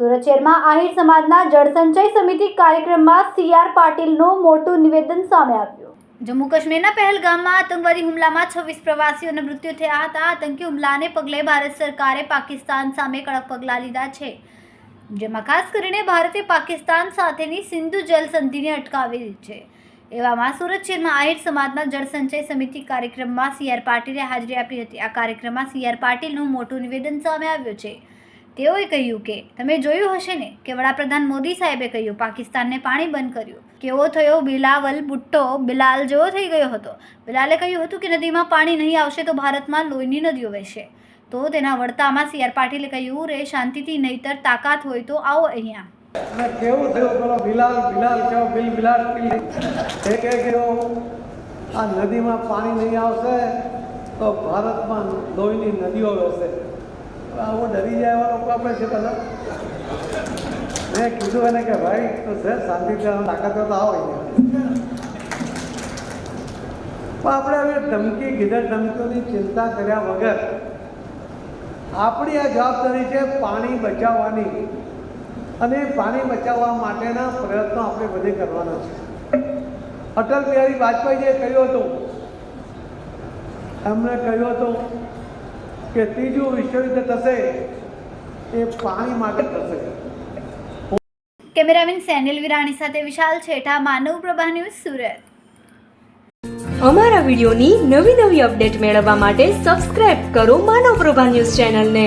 સુરત શહેરમાં આહિર સમાજના જળસંચય સમિતિ કાર્યક્રમમાં સીઆર પાટીલનું મોટું નિવેદન સામે આવ્યું. જમ્મુ કાશ્મીરના પહેલગામમાં આતંકવાદી હુમલામાં છવ્વીસ પ્રવાસીઓના મૃત્યુ થયા હતા. આતંકી હુમલાને પગલે ભારત સરકારે પાકિસ્તાન સામે કડક પગલાં લીધા છે. જેમાં ખાસ કરીને ભારતે પાકિસ્તાન સાથેની સિંધુ જલ સંધિને અટકાવી છે. એવામાં સુરત શહેરમાં આહિર સમાજના જળસંચય સમિતિ કાર્યક્રમમાં સીઆર પાટીલે હાજરી આપી હતી. આ કાર્યક્રમમાં સીઆર પાટીલનું મોટું નિવેદન સામે આવ્યું છે. તેઓએ કહ્યું કે, તમે જોયું હશે ને કે વડાપ્રધાન મોદી સાહેબે કહ્યું, પાકિસ્તાનને પાણી બંધ કર્યું. કેવો થયો બિલાવલ બુટ્ટો? બિલાલ જેવો થઈ ગયો હતો. બિલાલે કહ્યું હતું કે નદીમાં પાણી નહીં આવશે તો ભારતમાં લોહીની નદીઓ વહેશે. તો તેના વળતામાં સીઆર પાટીલે કહ્યું, રે, શાંતિથી નહીતર તાકાત હોય તો આવો અહીંયા. અને કેવું થયું પેલો બિલાલ બિલાલ કેવો, બિલ, બિલાલ, બિલ. એ કે આ નદીમાં પાણી નહીં આવશે, તો ભારતમાં લોહીની નદીઓ વહેશે. આવું ડરી જાય એવા લોકો આપણે છે બધા. મેં કીધું એને કે ભાઈ, તો છે શાંતિથી તાકાત તો આવો પણ આપણે હવે ધમકી, ગીધર ધમકીઓની ચિંતા કર્યા વગર આપણી આ જવાબદારી છે પાણી બચાવવાની. અને પાણી બચાવવા માટેના પ્રયત્નો આપણે બધે કરવાના છે. અટલ બિહારી વાજપેયીએ કહ્યું હતું એમણે કહ્યું હતું કે ત્રીજું વિશ્વયુદ્ધ થશે એ પાણી માટે થશે. કેમેરામેન સેનિલ વિરાણી સાથે વિશાલ છેઠા માનવ પ્રભા ન્યૂઝ સુરત. અમારા વિડીયોની નવી નવી અપડેટ મેળવવા માટે સબસ્ક્રાઇબ કરો માનવ પ્રભા ન્યૂઝ ચેનલને.